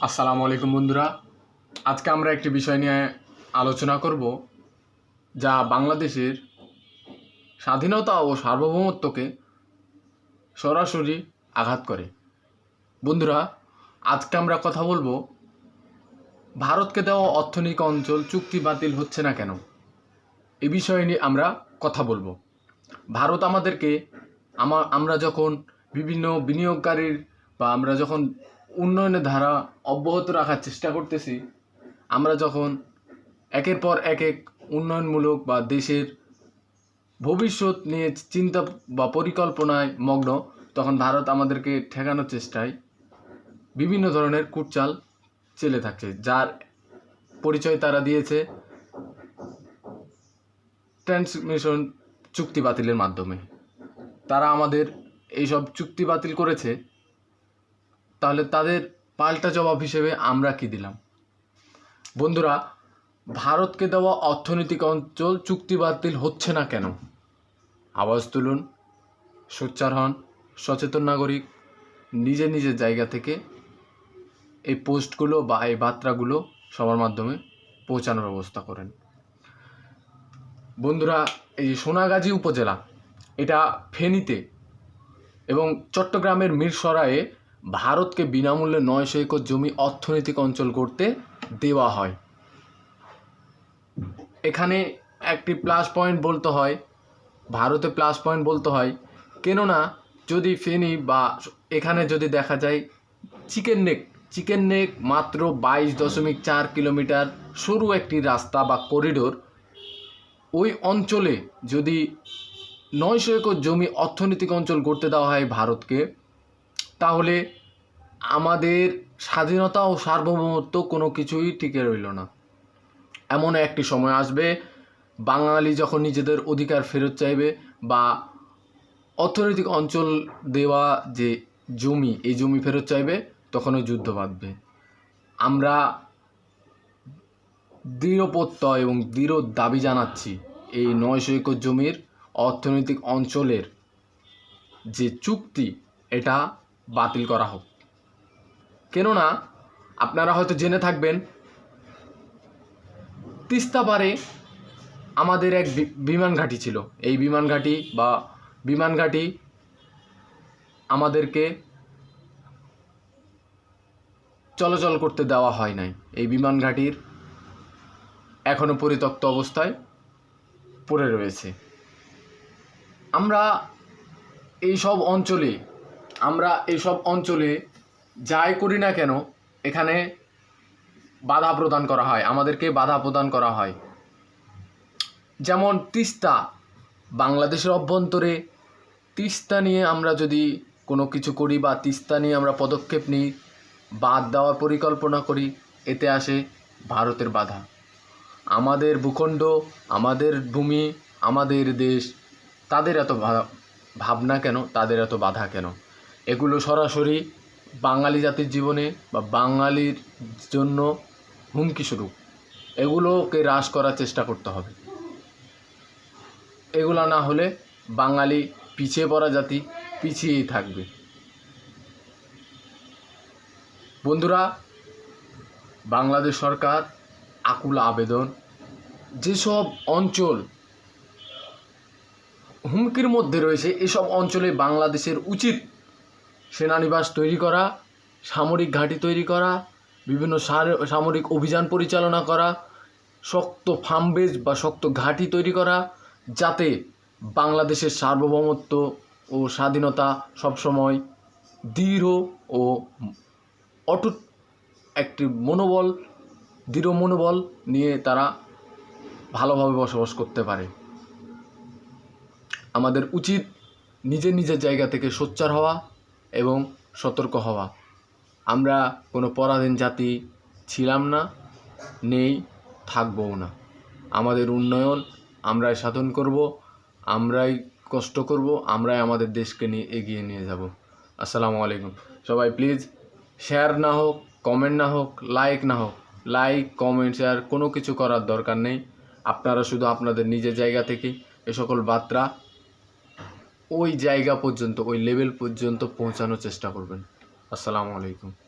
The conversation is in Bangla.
আসসালামু আলাইকুম বন্ধুরা। আজকে আমরা একটি বিষয় নিয়ে আলোচনা করব, যা বাংলাদেশের স্বাধীনতা ও সার্বভৌমত্বকে সরাসরি আঘাত করে। বন্ধুরা, আজকে আমরা কথা বলব, ভারতকে দেওয়া অর্থনৈতিক অঞ্চল চুক্তি বাতিল হচ্ছে না কেন? এ বিষয়ে নিয়ে আমরা কথা বলব। ভারত আমাদেরকে আমা, আমরা যখন বিভিন্ন বিনিয়োগকারীর বা আমরা যখন উন্নয়নের ধারা অব্যাহত রাখার চেষ্টা করতেছি। আমরা যখন একের পর এক এক উন্নয়নমূলক বা দেশের ভবিষ্যৎ নিয়ে চিন্তা বা পরিকল্পনায় মগ্ন, তখন ভারত আমাদেরকে ঠেকানোর চেষ্টায় বিভিন্ন ধরনের কুটচাল চেলে থাকছে, যার পরিচয় তারা দিয়েছে ট্রান্সমিশন চুক্তি বাতিলের মাধ্যমে। তারা আমাদের এইসব চুক্তি বাতিল করেছে। তাহলে তাদের পাল্টা জবাব হিসেবে আমরা কি দিলাম? বন্ধুরা, ভারতকে দেওয়া অর্থনৈতিক অঞ্চল চুক্তি বাতিল হচ্ছে না কেন? আওয়াজ তুলুন, সোচ্চার হন, সচেতন নাগরিক নিজের নিজের জায়গা থেকে এই পোস্টগুলো বা এই বার্তাগুলো সবার মাধ্যমে পৌঁছানোর ব্যবস্থা করেন। বন্ধুরা, এই সোনাগাজী উপজেলা, এটা ফেনীতে এবং চট্টগ্রামের মিরসরায়ে ভারতকে বিনামূল্যে নয়শো একর জমি অর্থনৈতিক অঞ্চল করতে দেওয়া হয়। এখানে একটি প্লাস পয়েন্ট বলতে হয়, ভারতে প্লাস পয়েন্ট বলতে হয়। কেননা, যদি ফেনি বা এখানে যদি দেখা যায়, চিকেন নেক চিকেন নেক মাত্র বাইশ দশমিক চার কিলোমিটার সরু একটি রাস্তা বা করিডোর ওই অঞ্চলে যদি নয়শো একর জমি অর্থনৈতিক অঞ্চল করতে দেওয়া হয় ভারতকে তাহলে আমাদের স্বাধীনতা ও সার্বভৌমত্ব কোনো কিছুই টিকে রইল না। এমন একটি সময় আসবে, বাঙালি যখন নিজেদের অধিকার ফেরত চাইবে বা অর্থনৈতিক অঞ্চল দেওয়া যে জমি, এই জমি ফেরত চাইবে তখন ওই যুদ্ধ বাঁধবে। আমরা দৃঢ় প্রত্যয় এবং দৃঢ় দাবি জানাচ্ছি, এই নয়শো একর জমির অর্থনৈতিক অঞ্চলের যে চুক্তি, এটা বাতিল করা হোক। কেননা, আপনারা হয়তো জেনে থাকবেন, তিস্তা পারে আমাদের এক বিমান ঘাঁটি ছিল। এই বিমান ঘাঁটি বা বিমান ঘাঁটি আমাদেরকে চলাচল করতে দেওয়া হয় নাই। এই বিমান ঘাঁটির এখনও পরিত্যক্ত অবস্থায় পড়ে রয়েছে। আমরা এই সব অঞ্চলে আমরা এইসব অঞ্চলে যাই করি না কেন, এখানে বাধা প্রদান করা হয়, আমাদেরকে বাধা প্রদান করা হয়। যেমন তিস্তা, বাংলাদেশের অভ্যন্তরে তিস্তা নিয়ে আমরা যদি কোনো কিছু করি বা তিস্তা নিয়ে আমরা পদক্ষেপ নিই, বাদ দেওয়ার পরিকল্পনা করি, এতে আসে ভারতের বাধা। আমাদের ভূখণ্ড, আমাদের ভূমি, আমাদের দেশ, তাদের এত ভাবনা কেন, তাদের এত বাধা কেন? এগুলো সরাসরি বাঙালি জাতির জীবনে বা বাঙালির জন্য হুমকি স্বরূপ। এগুলোকে হ্রাস করার চেষ্টা করতে হবে। এগুলো না হলে বাঙালি পিছিয়ে পড়া জাতি পিছিয়েই থাকবে। বন্ধুরা, বাংলাদেশ সরকার আকুল আবেদন, যেসব অঞ্চল হুমকির মধ্যে রয়েছে, এসব অঞ্চলে বাংলাদেশের উচিত সেনানিবাস তৈরি করা, সামরিক ঘাঁটি তৈরি করা, বিভিন্ন সামরিক অভিযান পরিচালনা করা, শক্ত ফার্মবেজ বা শক্ত ঘাঁটি তৈরি করা, যাতে বাংলাদেশের সার্বভৌমত্ব ও স্বাধীনতা সবসময় দৃঢ় ও অটুট একটি মনোবল, দৃঢ় মনোবল নিয়ে তারা ভালোভাবে বসবাস করতে পারে। আমাদের উচিত নিজের নিজের জায়গা থেকে সোচ্চার হওয়া এবং সতর্ক হওয়া। আমরা কোনো পরাধীন জাতি ছিলাম না, নেই, থাকবও না। আমাদের উন্নয়ন আমরাই সাধন করব, আমরাই কষ্ট করব, আমরাই আমাদের দেশকে নিয়ে এগিয়ে নিয়ে যাব। আসসালামু আলাইকুম। সবাই প্লিজ শেয়ার না হোক, কমেন্ট না হোক, লাইক না হোক, লাইক, কমেন্ট, শেয়ার কোনো কিছু করার দরকার নেই। আপনারা শুধু আপনাদের নিজের জায়গা থেকে এ সকল বার্তা ওই জায়গা পর্যন্ত ওই লেভেল পর্যন্ত পৌঁছানোর চেষ্টা করবেন। আসসালামু আলাইকুম।